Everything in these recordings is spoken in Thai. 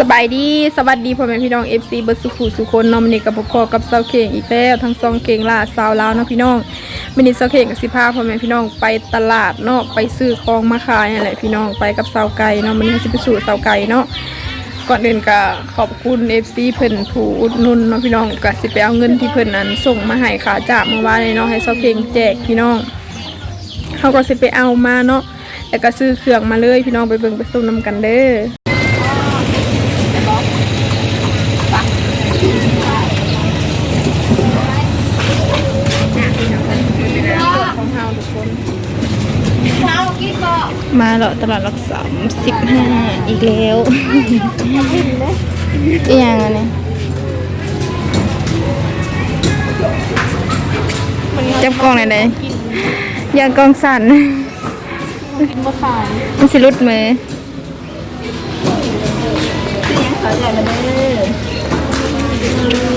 สบายดีสวัสดีพ่อแม่พี่น้อง FC เบิร์สุขุสุคนนอมอนี่กับพ่อกับเซาเข่งอีกแล้วทั้งซองเข่งล่าสาวลาวเนาะพี่น้องมินิเซาเข่งกับสิพาพ่อแม่พี่น้องไปตลาดเนาะไปซื้อของมาขายนั่นแหละพี่น้องไปกับเสาไก่เนาะมันนี้สิไปสู่สาไก่เนาะก่อนอื่นก็ขอบคุณ FC เพิ่นผู้อุดหนุนเนาะพี่น้องก็สิไปเอาเงินที่เพิ่นนั้นส่งมาให้ขาจากเมื่อวานเนาะให้เซาเข่งแจกพี่น้องเขาก็สิไปเอามาเนาะแล้วก็ซื้อเครื่องมาเลยพี่น้องไปเบิ่งไปส้มนำกันเด้อ ของเฮาทุกคน มาเลาะตลาดรักสามสิบห้าอีกแล้วอีหยังอันนี้จับกล้องไหนไหนอยางกล้องสั่นมันสิรุดมือ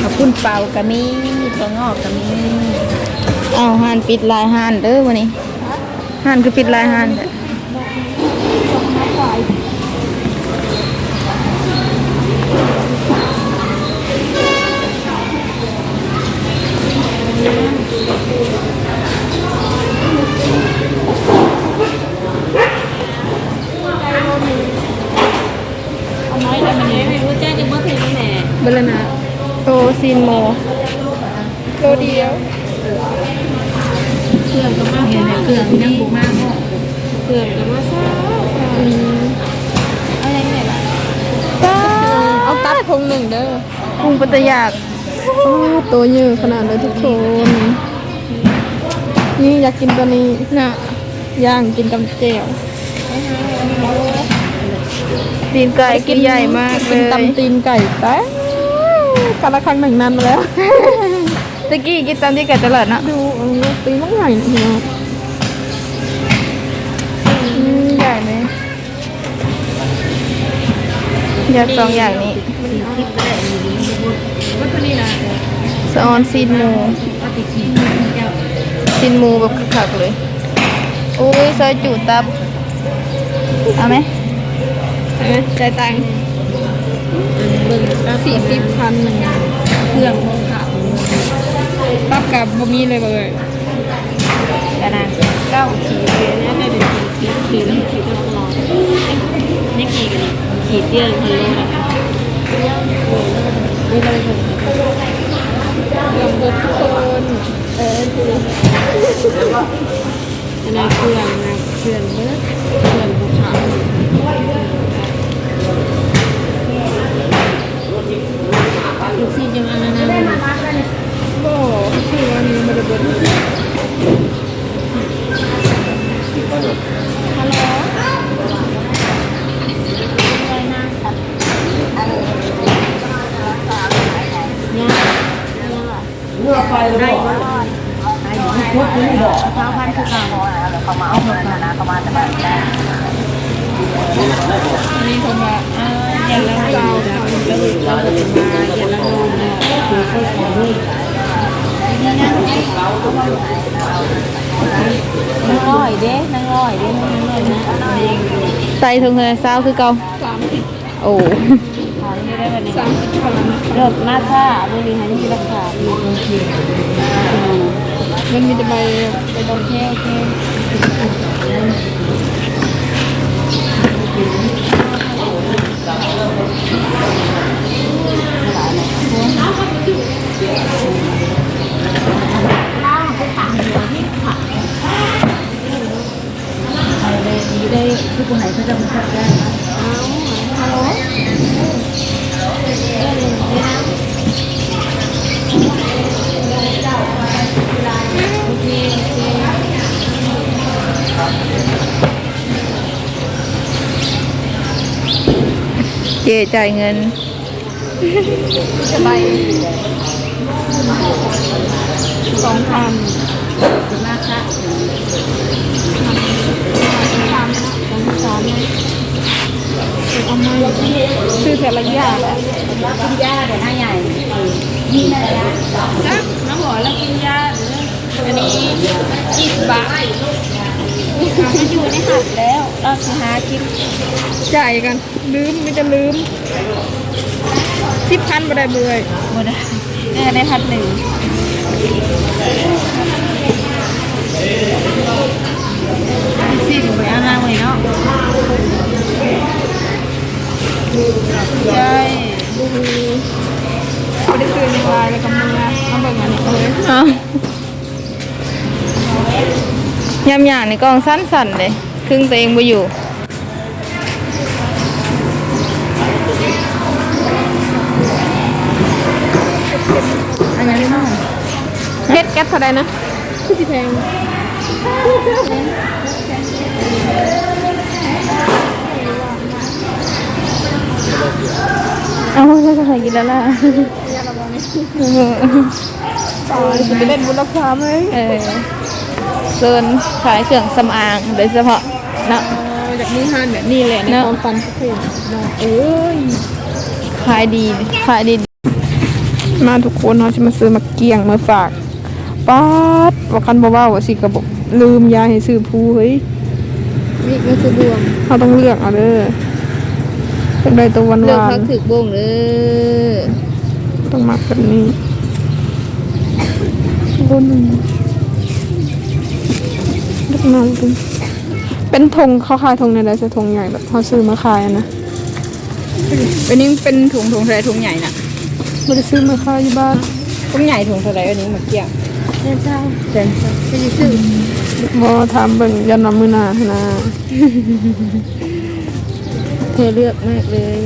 ขอบคุณเปล่ากะมีตัวงอกกะมีเอาห่านปิดลายห่านเด้อวันนี้ ห่านคือปิดลายห่านแท้น้อยแต่มันนี้ไม่รู้แจ้งจะเมื่อคืนนี้แหละเบลนะโตซีนโมโลเดียว เครื่องก็มาซ่าเครื่องยังบุกมากเครื่องก็มาซ่าเอาอย่างไรล่ะเอาตัดพงหนึ่งเด้อพุงปัตยากโอ้ตัวเยอะขนาดเลยทุกคน นี่อยากกินตัวนี้นะย่างกินกับแจ่วตีนไก่กินใหญ่มากเลยกินตำตีนไก่แต่กันละครั้งหนึ่งนานมาแล้ว ตะกี้กินตามที่ไก่ตลาดเนาะดูเออตีนมันใหญ่เนาะอืมใหญ่เลยอยากสองอย่างนี้วัตถุนี้นะสออนซีนหมูปฏิชีแก้วซีนหมูแบบคักๆเลย โอ้ยซอยจูตับ เอาไหมเออใจายตังค์เบิ่งแล้วสี่สิบพันหนึ่งเครื่องของขาว ตับกับบะหมี่เลยเบอร์กระดานเก้าขีดเลยนะได้เดี๋ยวขีดขีดแล้วขีดก็รอนี่ขีดกันขีดเตี้ยฮัลโหลนะนี่เลยผมเรื่องเบอร์ทุกคนเออคืออันนั้นเครื่องนะเครื่องเบิร์ดเครื่องภูเขาลูกศิษย์ยังอันนั้นนะ บ่ชื่อว่านี้มันจะเบอร์ เลือกไปได้ว่าพุทธนี่บอกเท้าพันคือกันเขามาเอาหมดนะเขามาแต่แบบแรก นี่คนว่า อย่าละเราเรา เราจะมาอย่าละเราเนี่ยคือคนของนี่นั่งร้อยเด้นั่งร้อยเด้นั่งร้อยนะไตทงเงินเศร้าคือเก่าโอ้ขอได้วันนี้สาวันเลิศมาซ่าบริหารที่รักษามันมีแต่ใบใบดออกเคโอเค ได้ที่คนไหนเขาจะมาจัดได้ฮัลโหล เจจ่ายเงินใบสองพันมาค่ะเอามาซื้อแต่ละอย่างแหละกินยาเดี๋ยวหน้าใหญ่นี่นะยาน้ำหอแล้วกินยาอันนี้ยี่สิบบาท มันอยู่ในหับแล้วเราจะหากินจ่ายกันลืมไม่จะลืมสิบพันบ่ได้เบื่อยหมดเออได้พันหนึ่งสิ่งไปเอาหน้าไว้เนาะใช่บ่ได้ซื้อในวายแล้วก็มือมาเบิ่งอันนี้เลยเอ้า ยำอย่างในกองสั้นๆเลยครึ่งตัวเองบ่อยู่อันนี้เท่าไหร่เฮ็ดแก๊สเท่าใดนะคือสิแพงเอาแล้วก็ใครกินแล้วล่ะต่อจะไปเล่นบุญรักษาไหมเออโซนขายเครื่องสำอางโดยเฉพาะเนาะเออจากมือหันแบบนี้แหละในเนอะความฝันสักเพลงน้องเอ้ยขายดีขายดี มาทุกคนเขาจะมาซื้อมาเกี่ยงมาฝากป๊าดว่าคันบ่เว้าว่าสิกระบอกลืมยาให้ซื้อผู้เฮ้ยนี่ก็คือดวงเขาต้องเลือกเอาเด้อจังได้ตัวหวานเลือกวาพันกถึกบ่งเด้อต้องมักแบบนี้บนลูก น้องเป็นเป็นธงเขาขายธงในใดจะธงใหญ่แบบเขาซื้อมาขายอะนะอันนี้เป็นถุงถุงเท่าไรถุงใหญ่น่ะไม่ได้ซื้อมาขายที่บ้านถุงใหญ่ถุงเท่าไรอันนี้มาเกี่ยงเจ้าเจ้าไม่ได้ซื้อบอถามเบิ่งยันนำมือหนานะเธอเลือกมากเลย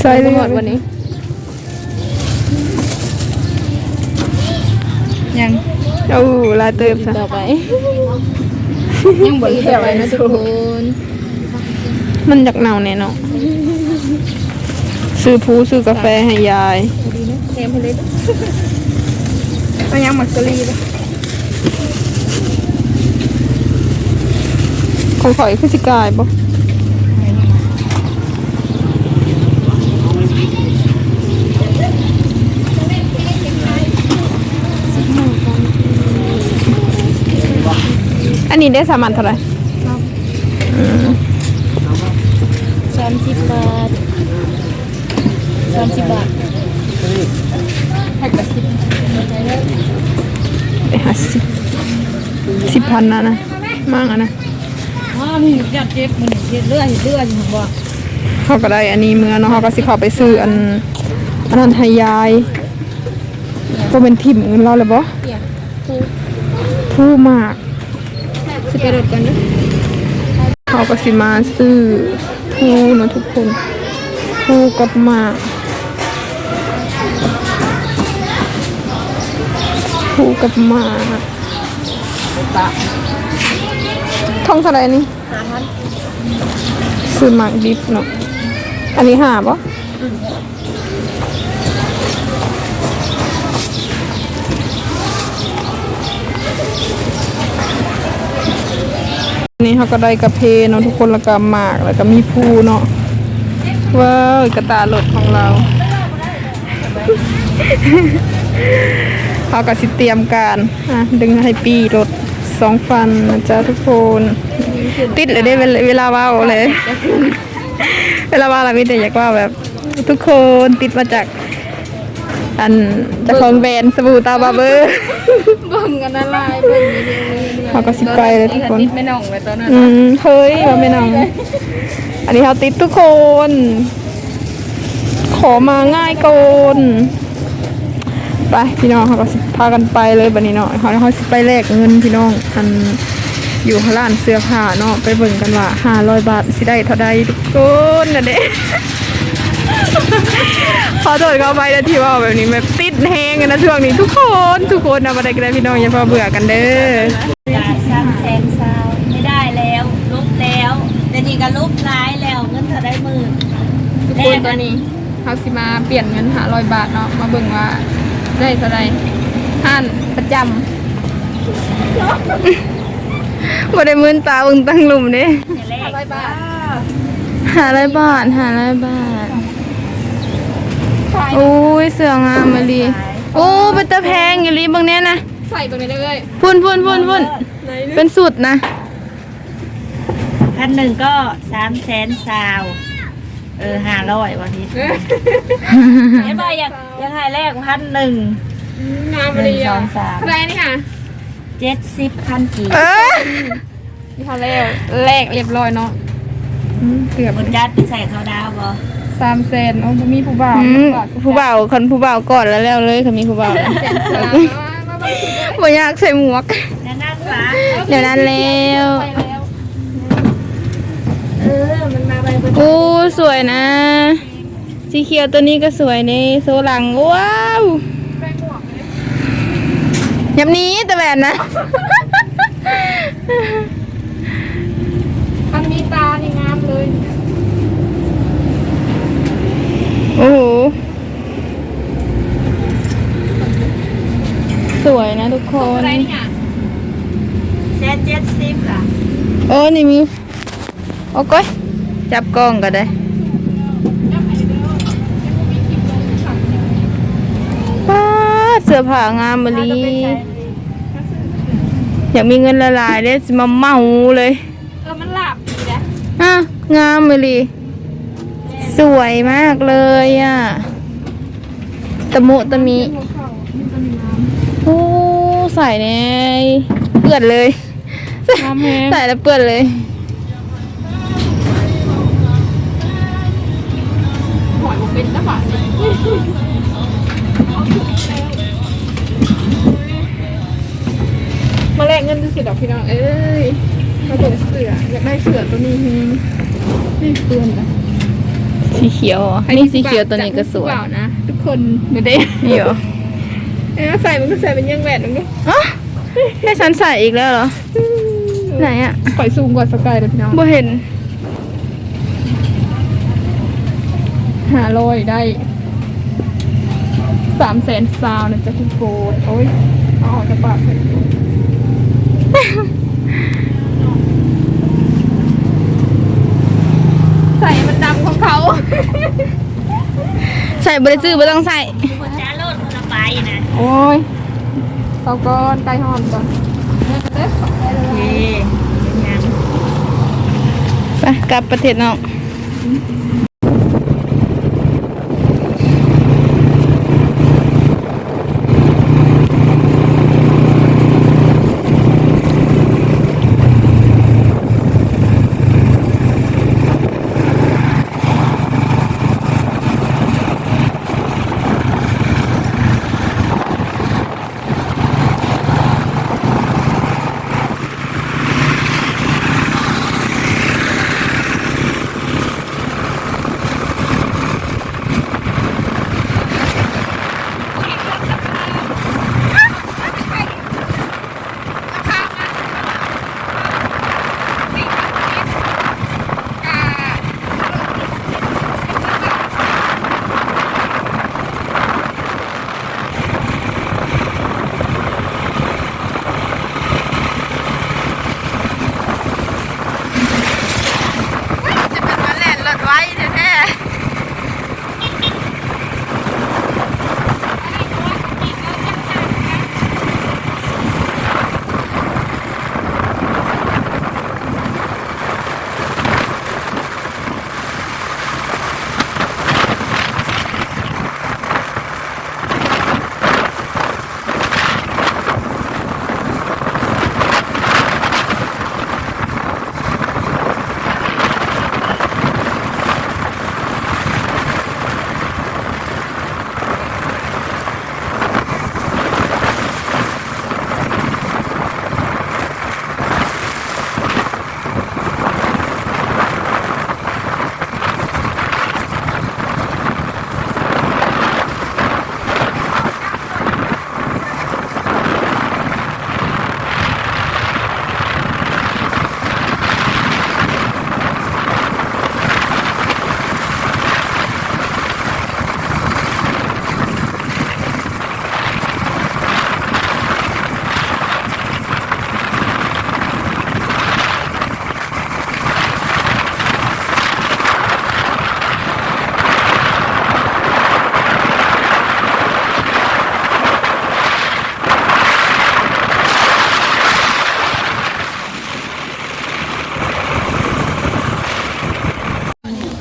ใส่เลยหมดวันนี้ ยังเอาลายเติมซะต่อไป ยังบ่ต่อไปนะทุกคนมันอยากหนาวแน่เนาะซื้อผู้ซื้อกาแฟให้ยายแถมให้เลยก็ยังมักสลีเลยของข่อยคือสิกายบ่ นนี้ได้สามันเท่าไหร่สามสิบบาทสามสิบบาทไปหาสิบสิบพันนะนะมากอะนะอ๋อนี่อยากเจ็บมันเจ็บเลือดเลือดอยู่บ่เขาก็ได้อันนี้เมื่อเนาะเขาก็สิเข้าไปซื้ออันอันนั้นให้ยายก็เป็นทิมเงินเราเลยบ่ผู้มากสิไปรถ กันนะเขาก็สิมาซื้อผู้เนาะทุกคนผู้กับหมากผู้กับหมากท่องเท่าไหรนี่ซื้อหมากดิบเนาะอันนี้หาปะ นี่เขาก็ได้กระเพเนาะทุกคนแล้วก็หมากแล้วก็มีผู้เนาะว้าวกระตาหลดของเราเขาก็สิเตรียมการอะดึงให้ปีรถสองฟันนะจ๊ะทุกคน ติดเลยได้เวลาวลาเว้าเลย เวลาว่าเราไม่ได้อยากว่าแบบ ทุกคนติดมาจาก อันจากของแบรนด์สบู่ตาบาเบอร์เบิ่งกันละลายเบิ่งนี่ เดียวเลยเขาก็สิไปเลยทุกคนติดไม่น่องเลยตอนนั้นอืมเฮ้ยมาไม่นอง อันนี้เขาติดทุกคน ขอมาง่ายเกนไปพี่น้องเขาก็สิพากันไปเลยบันนี้เนาะเขาเขาสิไปแลกเงินพี่น้องอันอยู่ร้านเสื้อผ้าเนาะไปเบิ่งกันว่าห้าร้อยบาทสิได้เท่าใดทุกคนนะเด้ขอโทษเขาไปแล้วที่ว่าแบบนี้แบบติดแหงกันนะช่วงนี้ทุกคน ทุกคนนะมาได้กันได้พี่น้องอย่าพอเบื่อกันเด้อ จ่ายสามแสนซาวไม่ได้แล้วลบแล้วแต่นี่ก็ลบร้ายแล้วเงินเธอได้หมื่น ทุกคนตอนนี้เขาสิมา เปลี่ยนเงินหาร้อยบาทเนาะมาเบิ่งว่าได้เท่าไรห้านประจำ บ่ได้มื่นตาเบิ่งตั้งหลุมเด้แรกร้อยบาทหาร้อยบาทหาร้อยบาทโอ้ยเสืองามมาลีโอ้เป็นตะแพงอยู่ลีเบางเนี้ยนะใส่ตรงนี้ได้เลยพุ่นพุ่นพุ่นพุ่นเป็นสุดนะพันหนึ่งก็สามแสนซาว เออห้าร้อยวันนี้เห็นป่ะยังยังให้แรกพันหนึ่งงามหเลยนึ่งสอะองสามอะไรนี่ค่ะเจ็ดสิบพันกีบเออนี่ค่ะแล้วแลกเรียบร้อยเนาะอืมเกือบมันจัดไปใส่เขาดาวบ่สามแสนโอ้บ่มีผู้บ่าวอืมผู้บ่าวคนผู้บ่าวก่อนแล้วแล้วเลยเขามีผู้บ่าวแสนสามมาบ้างสิบ่อยากใส่หมวกนั่นนั่นหวะเดี๋ยวนั้นแล้ว ไปแล้ว เออ มันมาไปบนกูสวยนะ สีเขียวตัวนี้ก็สวยในโซหลังว้าวแป้งหมวกเลยยำนี้แต่แบบนะมันมีตานี่งามเลย โอ้โห สวยนะทุกคนอะไรนี่อะเซตเจ็ดสิบอะโอ้นี่มี โอ้ก้อย จับกล้องก็ได้ยังไงเด้อยังบ่มีคลิปลงสั่งเนี่ยป้าดเสื้อผ้างามมาลีอยากมีเงินละลายได้สิมาเมาเลยเออมันหลับดีนะอะงามมาลีสวยมากเลยอะตะมุตะมีหัวเข่านี่ก็มีน้โอ้ใส่ในเปื้อนเลยำน้ำแห้งใส่แล้วเปื้อนเลย เป็นตะบะนี่มาแลกเงินดูสิดอกพี่น้อง เอ้ยมาเปิดเสืออยากได้เสือตัวนี้เฮงนี่เตือนนะสีเขียวอะนี่สีเขียวตัวนี้ก็สวยเปล่านะทุกคนเดี๋ยวได้นี่เหรอเอ้ยใส่มันก็ใส่เป็นยังแหวนนึงดิอ๋อให้ฉันใส่อีกแล้วเหรอ ไหนอะปล่อยซูมกว่าสกายเลยพี่น้องบ่เห็น หาลอยได้สามแสนซาวนะจ๊ะคุณโกดโอ้ยเอาออกจากปากเลยใส่มันดำของเขาใส่บริซื้อไม่ต้องใส่คนจ้าโลดคนละไปนะ โอ้ยเสาก้อนใกล้หอมก่อนเนี่ยเด้อโอเคเป็นยังไปกลับประเทศนอก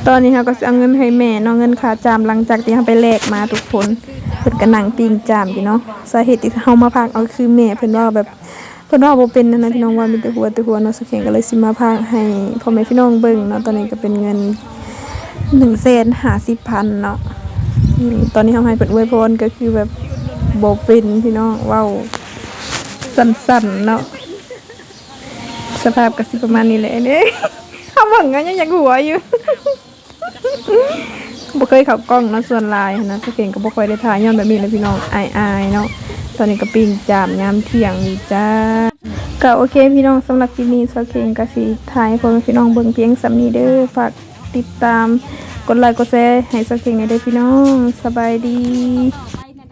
ตอนนี้เราก็สิเอาเงินให้แม่เนาะเงินค่าจามหลังจากที่เราไปแลกมาทุกคนเพิ่นก็นั่งปิ้งจามอยู่เนาะสาเหตุที่เฮามาพากเอาคือแม่เพิ่นว่าแบบเพิ่นว่าบ่เป็นนั่นะพี่น้องว่ามีแต่หัวแต่หัวเนาะสักแข่งก็เลยสิมาพากให้พ่อแม่พี่น้องเบิ่งเนาะตอนนี้ก็เป็นเงิน1แสน50พันเนาะตอนนี้เฮาให้เพิ่นอวยพรก็คือแบบบ่เป็นพี่น้องเว้าสั้นๆเนาะสภาพก็สิประมาณนี้แหละเด้เขาเบิ่งก็ยังอยากหัวอยู่ บ่เคยเขับกล้องเนาะส่วนลายนะสเก่งก็บ่ค่อยได้ถ่ายย้อนแบบนี้เลยพี่น้องอายๆเนาะตอนนี้ก็ปิ้งจามยามเที่ยงอยู่จ้าก็โอเคพี่น้องสำหรับคลิปนี้สเก่งก็สิถ่ายให้พ่อแม่พี่น้องเบิ่งเพียงสำนี้เด้อฝากติดตามกดไลค์กดแชร์ให้สเก่งให้ได้อพี่น้องสบายดี